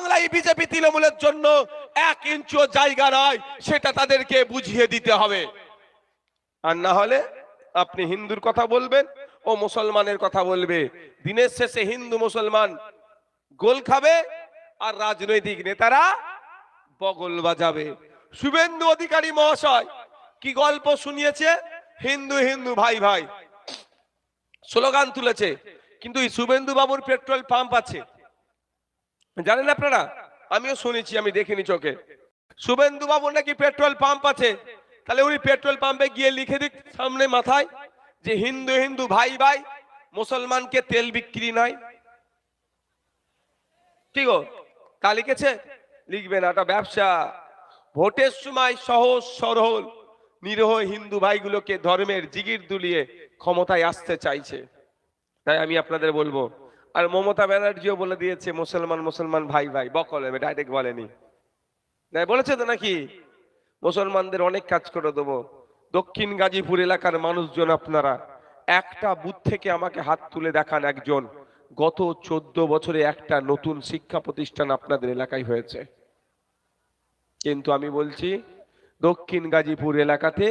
বাংলায় বিজেপি তৃণমূলের জন্য এক ইঞ্চিও জায়গা নয় সেটা তাদেরকে বুঝিয়ে দিতে হবে। আর না হলে আপনি হিন্দুর কথা বলবেন ও মুসলমানের কথা বলবে। দিনের শেষে হিন্দু মুসলমান গোল খাবে আর রাজনৈতিক নেতারা বগল বাজাবে। শুভেন্দু অধিকারী মহাশয় কি গল্প শুনিয়েছে? হিন্দু হিন্দু, ভাই ভাই। স্লোগান তুলেছে, কিন্তু শুভেন্দু বাবুর পেট্রোল পাম্প আছে। জানেন আপনারা? আমিও শুনেছি, আমি দেখিনি চোখে। শুভেন্দু বাবুর নাকি পেট্রোল পাম্প আছে? তাহলে উনি পেট্রোল পাম্পে গিয়ে লিখে দিক সামনে মাথায় যে হিন্দু হিন্দু, ভাই ভাই, মুসলমানকে তেল বিক্রি নাই ঠিক তা লিখেছে? লিখবে না এটা ব্যবসা। ভোটের সময় সহজ, সরল, নিরহ হিন্দু ভাইগুলোকে ধর্মের জিগির দুলিয়ে ক্ষমতায় আসতে চাইছে। তাই আমি আপনাদের বলব আর মমতা ব্যানার্জিও বলে দিয়েছে, মুসলমান মুসলমান, ভাই ভাই, বকল ডাইরেক্ট বলেনি। বলেছে তো নাকি? মুসলমানদের অনেক কাজ করে দেবো। দক্ষিণ গাজীপুর এলাকার মানুষজন আপনারা, একটা বুথ থেকে আমাকে হাত তুলে দেখান একজন। গত চোদ্দ বছরে একটা নতুন শিক্ষা প্রতিষ্ঠান আপনাদের এলাকায় হয়েছে। কিন্তু আমি বলছি, দক্ষিণ গাজীপুর এলাকাতে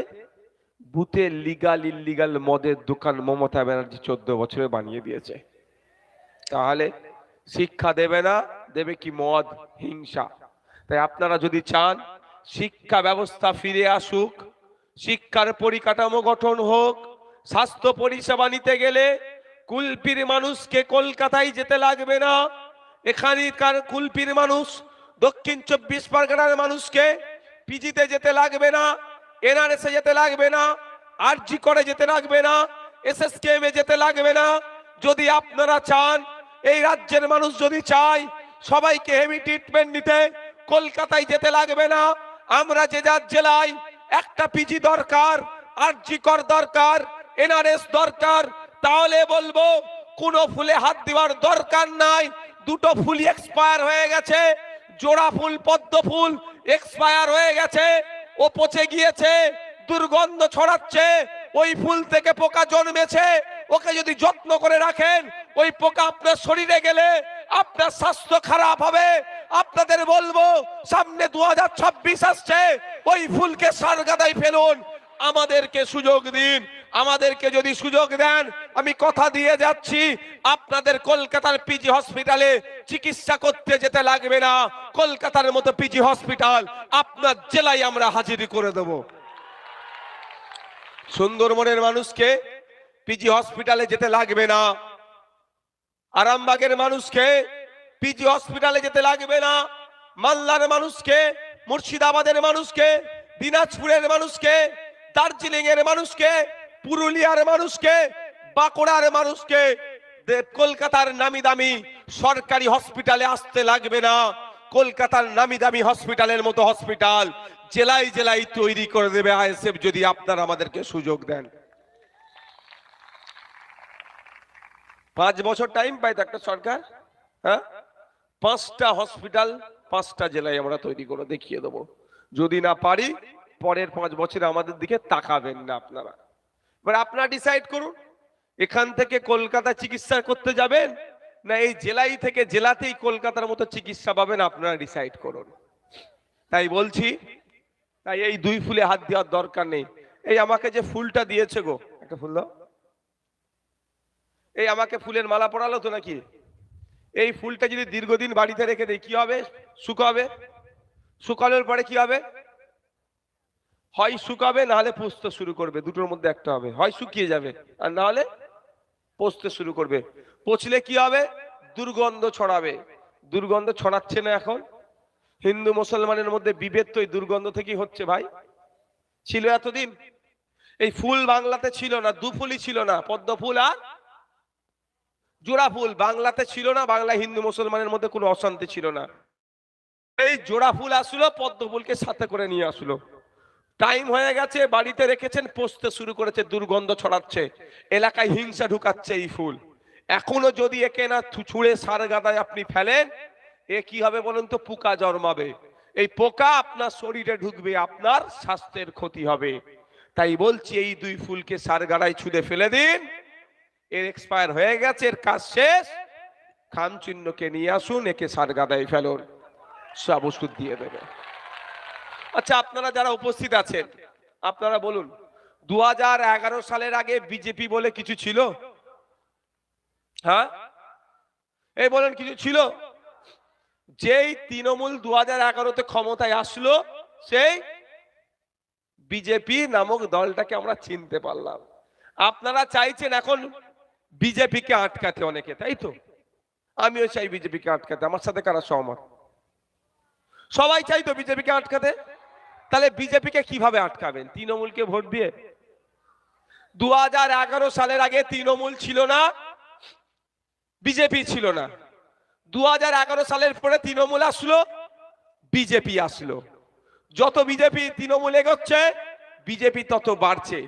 বুথে লিগাল ইল্লিগাল মদের দোকান মমতা ব্যানার্জি চোদ্দ বছরে বানিয়ে দিয়েছে। তাহলে শিক্ষা দেবে না, দেবে কি মদ, হিংসা। তাই আপনারা যদি চান, শিক্ষা ব্যবস্থা ফিরে আসুক, শিক্ষার পরিকাঠামো গঠন হোক, স্বাস্থ্য পরিষেবা নিতে গেলে কুলপির মানুষকে কলকাতায় যেতে লাগবে না। এখানকার কুলপির মানুষ, দক্ষিণ চব্বিশ পরগনার মানুষকে পিজিতে যেতে লাগবে না, এনআরএসে যেতে লাগবে না, আরজি করে যেতে লাগবে না, এসএসকেএম যেতে লাগবে না। যদি আপনারা চান এই রাজ্যের মানুষ যদি চায় সবাইকে হেভি ট্রিটমেন্ট নিতে, কলকাতায় যেতে লাগবে না। আমরা যে যার জেলায়, একটা পিজি দরকার আরজি কর দরকার এনআরএস দরকার, তাহলে বলব, কোনো ফুলে হাত দেওয়ার দরকার নাই। দুটো ফুল এক্সপায়ার হয়ে গেছে, জোড়া ফুল, পদ্ম ফুল এক্সপায়ার হয়ে গেছে, ও পচে গিয়েছে, দুর্গন্ধ ছড়াচ্ছে, ওই ফুল থেকে পোকা জন্মেছে, ওকে যদি যত্ন করে রাখেন ওই পোকা আপনার শরীরে গেলে আপনার স্বাস্থ্য খারাপ হবে। আপনাদের বলব, সামনে দু হাজার ছাব্বিশ আসছে, ওই ফুলকে সার গাদায় ফেলুন। আমাদেরকে সুযোগ দিন, আমাদেরকে যদি সুযোগ দেন, আমি কথা দিয়ে যাচ্ছি, আপনাদের কলকাতার পিজি হসপিটালে চিকিৎসা করতে যেতে লাগবে না। কলকাতার মতো পিজি হসপিটাল আপনার জেলায় আমরা হাজিরি করে দেব। সুন্দরবনের মানুষকে পিজি হসপিটালে যেতে লাগবে না। আরামবাগের মানুষকে পিজি হসপিটালে যেতে লাগবে না। মাল্লার মানুষকে, মুর্শিদাবাদের মানুষকে, দিনাজপুরের মানুষকে দার্জিলিং এর মানুষকে, পুরুলিয়ার মানুষকে, বাঁকুড়ার মানুষকে কলকাতার নামি দামি সরকারি হসপিটালে আসতে লাগবে না। কলকাতার নামি দামি হসপিটালের মতো হসপিটাল জেলায় জেলায় তৈরি করে দেবে আইএসএফ যদি আপনারা আমাদেরকে সুযোগ দেন। পাঁচ বছর টাইম পাই তো একটা সরকার হ্যাঁ? পাঁচটা হসপিটাল পাঁচটা জেলায় আমরা তৈরি করে দেখিয়ে দেবো। যদি না পারি, পরের পাঁচ বছরে আমাদের দিকে তাকাবেন না আপনারা। এবার আপনারা ডিসাইড করুন, এখান থেকে কলকাতা চিকিৎসা করতে যাবেন, না এই জেলাই থেকে জেলাতেই কলকাতার মতো চিকিৎসা পাবেন আপনারা ডিসাইড করুন। তাই বলছি, তাই এই দুই ফুলে হাত দেওয়ার দরকার নেই। এই আমাকে যে ফুলটা দিয়েছে গো, একটা ফুল দাও। এই আমাকে ফুলের মালা পরালো তো নাকি? এই ফুলটা যদি দীর্ঘদিন বাড়িতে রেখে দেয় কি হবে? শুকাবে? শুকানোর পরে কি হবে? হয় শুকাবে, না হলে পুষতে শুরু করবে। দুটোর মধ্যে একটা হবে। হয় শুকিয়ে যাবে, আর না হলে পচতে শুরু করবে। পচলে কি হবে? দুর্গন্ধ ছড়াবে। দুর্গন্ধ ছড়াচ্ছে না এখন? হিন্দু মুসলমানের মধ্যে বিভেদ তো এই দুর্গন্ধ থেকেই হচ্ছে ভাই। ছিল এতদিন। এই ফুল বাংলাতে ছিল না, দু ফুলই ছিল না, পদ্ম ফুল আর জোড়া ফুল, বাংলাতে ছিল না বাংলা হিন্দু মুসলমানের মধ্যে কোনো অশান্তি ছিল না। এই জোড়া ফুল আসলো, পদ্ম ফুলকে সাথে করে নিয়ে আসলো। টাইম হয়ে গেছে, বাড়িতে রেখেছেন পচতে শুরু করেছে, দুর্গন্ধ ছড়াচ্ছে, এলাকায় হিংসা ঢুকাচ্ছে এই ফুল। এখনও যদি একে না ছুঁড়ে সার গাদায় আপনি ফেলেন, এ কি হবে বলুন তো? পোকা জন্মাবে। এই পোকা আপনার শরীরে ঢুকবে, আপনার স্বাস্থ্যের ক্ষতি হবে। তাই বলছি, এই দুই ফুলকে সার গাড়ায় ছুঁড়ে ফেলে দিন। এর এক্সপায়ার হয়ে গেছে, এর কাজ শেষ। খাম চিহ্নকে নিয়ে আসুন, একে সার গাদায় ফেলুন। সব ওষুধ দিয়ে দেবে। আচ্ছা আপনারা যারা উপস্থিত আছেন, আপনারা বলুন দু হাজার এগারো সালের আগে বিজেপি বলে কিছু ছিল? হ্যাঁ? এই বলেন, কিছু ছিল? যেই তৃণমূল দু হাজার এগারোতে ক্ষমতায় আসলো, সেই বিজেপি নামক দলটাকে আমরা চিনতে পারলাম। আপনারা চাইছেন এখন বিজেপিকে আটকাতে অনেকে, তাই তো? আমিও চাই বিজেপিকে আটকাতে, আমার সাথে কারা সহমত? সবাই চাই তো বিজেপিকে আটকাতে? তাহলে বিজেপিকে কীভাবে আটকাবেন? তৃণমূলকে ভোট দিয়ে? দু হাজার এগারো সালের আগে তৃণমূল ছিল না, বিজেপি ছিল না। দু হাজার এগারো সালের পরে তৃণমূল আসলো, বিজেপি আসলো। যত বিজেপি তৃণমূল এগোচ্ছে, বিজেপি তত বাড়ছে।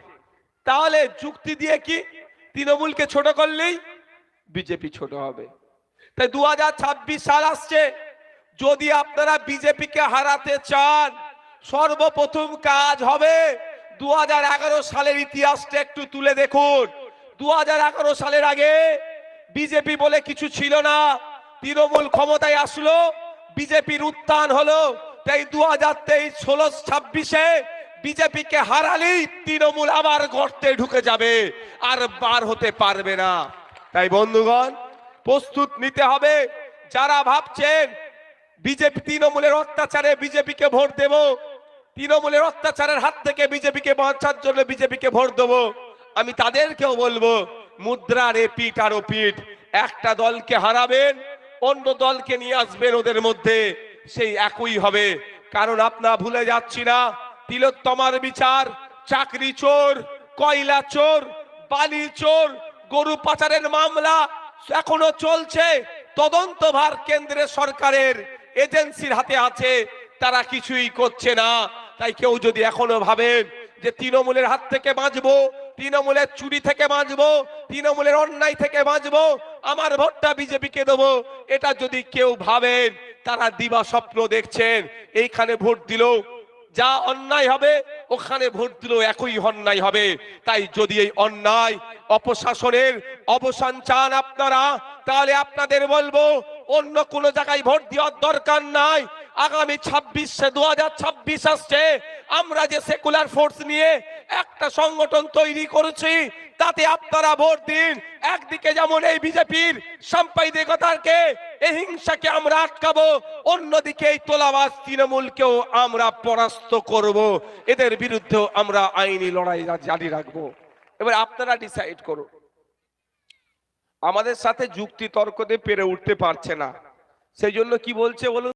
তাহলে যুক্তি দিয়ে কি তৃণমূলকে ছোট করলেই বিজেপি ছোট হবে। তাই দু হাজার ছাব্বিশ সাল আসছে। যদি আপনারা বিজেপিকে হারাতে চান, সর্বপ্রথম কাজ হবে দু হাজার এগারো সালের ইতিহাসটা একটু তুলে দেখুন। দু হাজার এগারো সালের আগে বিজেপি বলে কিছু ছিল না। তৃণমূল ক্ষমতায় আসলো, বিজেপির উত্থান হলো। তাই দু হাজার তেইশ, ষোলো, ছাব্বিশে বিজেপিকে হারালেই তৃণমূল আবার গর্তে ঢুকে যাবে, আর বার হতে পারবে না। তাই বন্ধুগণ, প্রস্তুত নিতে হবে। যারা ভাবছেন বিজেপি, তৃণমূলের অত্যাচারে বিজেপিকে ভোট দেব, তৃণমূলের অত্যাচারের হাত থেকে বিজেপিকে বাঁচার জন্য বিজেপিকে ভোট দেবো, আমি তাদেরকেও বলব মুদ্রার এ পিঠ আর পিঠ, একটা দলকে হারাবেন, অন্য দলকে নিয়ে আসবেন ওদের মধ্যে, সেই একই হবে। কারণ আপনারা ভুলে যাচ্ছি না তিলোত্তমার বিচার, চাকরি চোর, কয়লা চোর, বালি চোর, গরু পাচারের মামলা এখনও চলছে। তদন্তভার কেন্দ্রের সরকারের এজেন্সির হাতে আছে, তারা কিছুই করছে না। তাই কেউ যদি এখনও ভাবেন যে তৃণমূলের হাত থেকে বাঁচবো, তৃণমূলের চুরি থেকে বাঁচবো, তৃণমূলের অন্যায় থেকে বাঁচবো, আমার ভোটটা বিজেপিকে দেবো, এটা যদি কেউ ভাবেন তারা দিবা স্বপ্ন দেখছেন। এইখানে ভোট দিল যা অন্যায় হবে, ওখানে ভোট দিলেও একই অন্যায় হবে। তাই যদি এই অন্যায় অপশাসনের অবসান চান আপনারা, তাহলে আপনাদের বলব, অন্য কোন জায়গায় ভোট দেওয়ার দরকার নাই। আগামী ছাব্বিশে দু হাজার ছাব্বিশ আসছে। আমরা যে সেকুলার ফোর্স নিয়ে একটা সংগঠন তৈরি করেছি তাতে আপনারা ভোট দিন। একদিকে যেমন এই বিজেপির সাম্প্রদায়িকতাকে, এই হিংসাকে আমরা আটকাবো, অন্যদিকে এই তোলাবাজ তৃণমূলকেও আমরা পরাস্ত করব। এদের বিরুদ্ধেও আমরা আইনি লড়াই জারি রাখব। এবার আপনারা ডিসাইড করুন। আমাদের সাথে যুক্তি তর্ক দিয়ে পেরে উঠতে পারছে না। সেই জন্য কি বলছে বলুন?